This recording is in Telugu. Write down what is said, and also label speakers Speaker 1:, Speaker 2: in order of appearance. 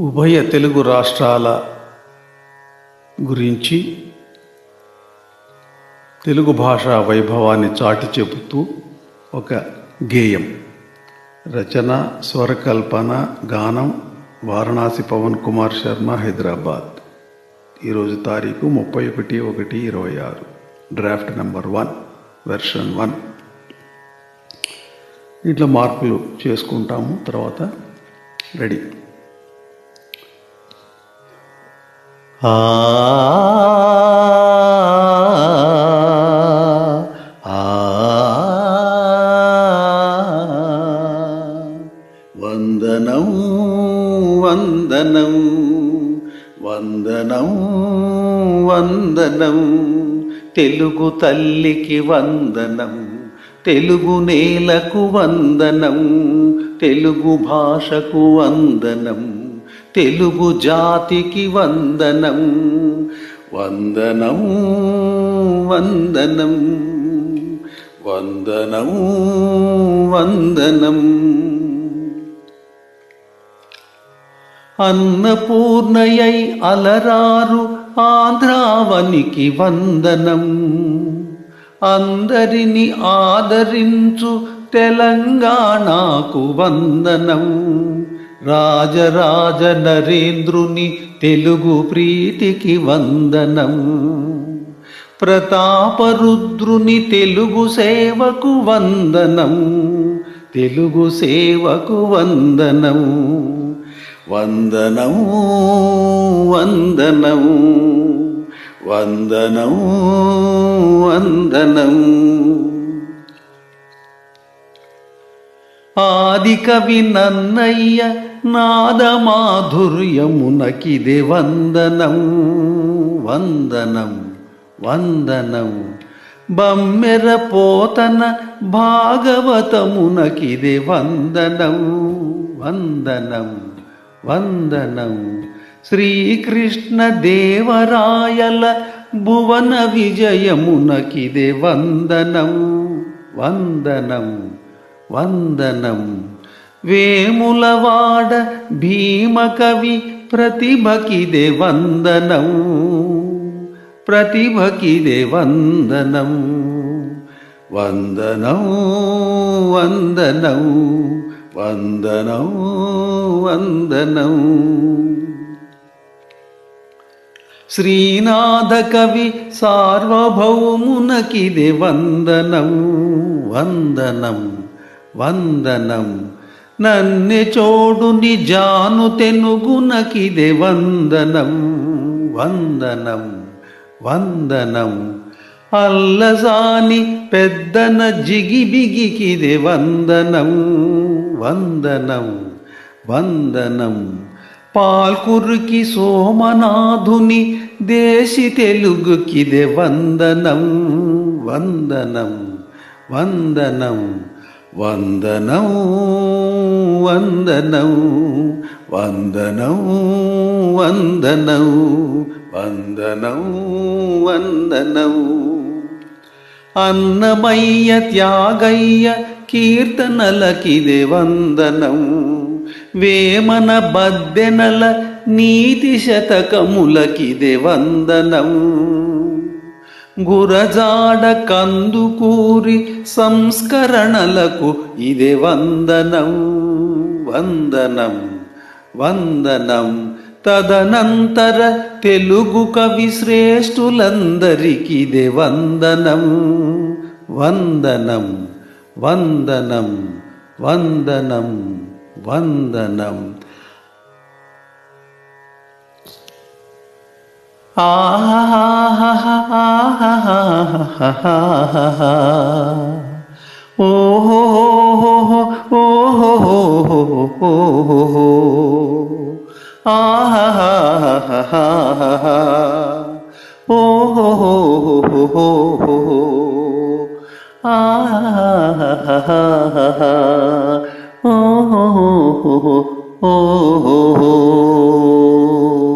Speaker 1: ఉభయ తెలుగు రాష్ట్రాల గురించి తెలుగు భాషా వైభవాన్ని చాటి చెబుతూ ఒక గేయం. రచన స్వరకల్పన గానం వారణాసి పవన్ కుమార్ శర్మ హైదరాబాద్. ఈరోజు తారీఖు ముప్పై ఒకటి ఒకటి ఇరవై ఆరు. Draft number one version one. ఇట్లా మార్పులు చేసుకుంటాము తర్వాత రెడీ. వందనం వందనం వందనం వందనం తెలుగు తల్లికి వందనం తెలుగు నేలకు వందనం తెలుగు భాషకు వందనం తెలుగు జాతికి వందనం. వందనం వందనం వందనం వందనం. అన్నపూర్ణయై అలరారు ఆంధ్రావనికి వందనం. అందరిని ఆదరించు తెలంగాణకు వందనం. రాజరాజ నరేంద్రుని తెలుగు ప్రీతికి వందనం. ప్రతాపరుద్రుని తెలుగు సేవకు వందనం. తెలుగు సేవకు వందనం. వందనం వందనం. వందనం వందనం. ఆది కవి నన్నయ్య నాదమాధుర్యమునకిదే వందనం వందనం వందనం. బమ్మెర పోతన భాగవతమునకిదే వందనం వందనం వందనం. శ్రీకృష్ణ దేవరాయల భువన విజయమునకిదే వందనం వందనం వందనం. వేములవాడ భీమకవి ప్రతిభకిదే వందనం. ప్రతిభకిదే వందనం. వందనం వందనం వందనం వందనం. శ్రీనాథకవి సార్వభౌమునకిదే వందనం. వందనం వందనం. నన్నె చోడుని జాను తెనుగునకిదే వందనం వందనం వందనం. అల్లసాని పెద్దన జిగిబిగికిదే వందనం వందనం వందనం. పాల్కురికి సోమనాథుని దేశి తెలుగుకిదే వందనం వందనం వందనం. వందనం వందనం వందనం వందనం వందనం వందనం. అన్నమయ్య త్యాగయ్య కీర్తనలకిదే వందనం. వేమన బద్దెనల నీతి శతకములకిదే వందనం. గురజాడ కందుకూరి సంస్కరణలకు ఇదే వందనం వందనం వందనం. తదనంతర తెలుగు కవి శ్రేష్ఠులందరికిదే వందనం వందనం వందనం వందనం వందనం. ఆహా ha ha ha ha ha ha oh ho ho ho ho oh ho ho ho ho ho ho ah ha ha ha ha ha ha ha oh ho ho ho ho ho ho ho ah ha ha ha ha ha ha oh ho ho ho ho oh ho ho